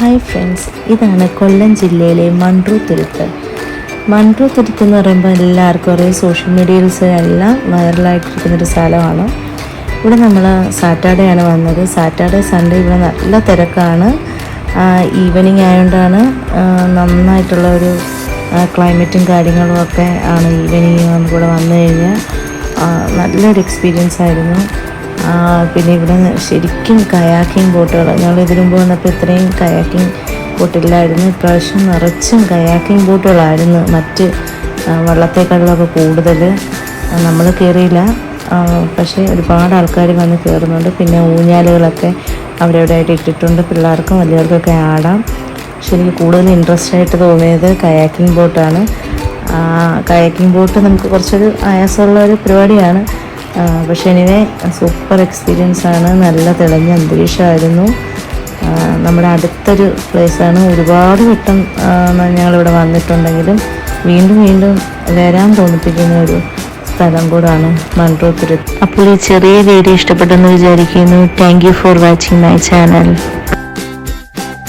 Hi friends ഇതാണ് കൊല്ലം ജില്ലയിലെ മൺട്രു തുരുത്ത്. മൺട്രു തുരുത്ത് എന്ന് പറയുമ്പോൾ എല്ലാവർക്കും അറിയാം സോഷ്യൽ മീഡിയയിൽസിലെല്ലാം വൈറലായിട്ടിരിക്കുന്നൊരു സ്ഥലമാണ്. ഇവിടെ നമ്മൾ സാറ്റർഡേ ആണ് വന്നത്. സാറ്റർഡേ സൺഡേ ഇവിടെ നല്ല തിരക്കാണ്. ഈവനിങ് ആയതുകൊണ്ടാണ് നന്നായിട്ടുള്ള ഒരു ക്ലൈമറ്റും കാര്യങ്ങളും ഒക്കെ ആണ് ഈവനിങ് ഇവിടെ വന്നു കഴിഞ്ഞാൽ നല്ലൊരു എക്സ്പീരിയൻസ് ആയിരുന്നു. പിന്നെ ഇവിടെ ശരിക്കും കയാക്കിംഗ് ബോട്ടുകൾ ഞങ്ങൾ ഇതിനു വന്നപ്പോൾ ഇത്രയും കയാക്കിംഗ് ബോട്ടില്ലായിരുന്നു ഇപ്രാവശ്യം നിറച്ചും കയാക്കിംഗ് ബോട്ടുകളായിരുന്നു. മറ്റ് വള്ളത്തേക്കാളിലൊക്കെ കൂടുതൽ നമ്മൾ കയറിയില്ല പക്ഷേ ഒരുപാട് ആൾക്കാർ വന്ന് കയറുന്നുണ്ട് പിന്നെ ഊഞ്ഞാലുകളൊക്കെ അവിടെ ഇവിടെ ആയിട്ട് ഇട്ടിട്ടുണ്ട്. പിള്ളേർക്കും വലിയവർക്കൊക്കെ ആടാം. പക്ഷെ എനിക്ക് കൂടുതൽ ഇൻട്രസ്റ്റ് ആയിട്ട് തോന്നിയത് കയാക്കിംഗ് ബോട്ടാണ്. കയാക്കിംഗ് ബോട്ട് നമുക്ക് കുറച്ചൊരു ആയാസമുള്ള ഒരു പരിപാടിയാണ്. പക്ഷെ എനിവേ സൂപ്പർ എക്സ്പീരിയൻസ് ആണ്. നല്ല തെളിഞ്ഞ അന്തരീക്ഷമായിരുന്നു. നമ്മുടെ അടുത്തൊരു പ്ലേസാണ് ഒരുപാട് വട്ടം ഞങ്ങളിവിടെ വന്നിട്ടുണ്ടെങ്കിലും വീണ്ടും വീണ്ടും വരാൻ തോന്നിപ്പിക്കുന്ന ഒരു സ്ഥലം കൂടാണ് മൺട്രോത്തുരുത്ത് അപ്പോൾ ഈ ചെറിയ വീഡിയോ ഇഷ്ടപ്പെട്ടെന്ന് വിചാരിക്കുന്നു. Thank you for watching my channel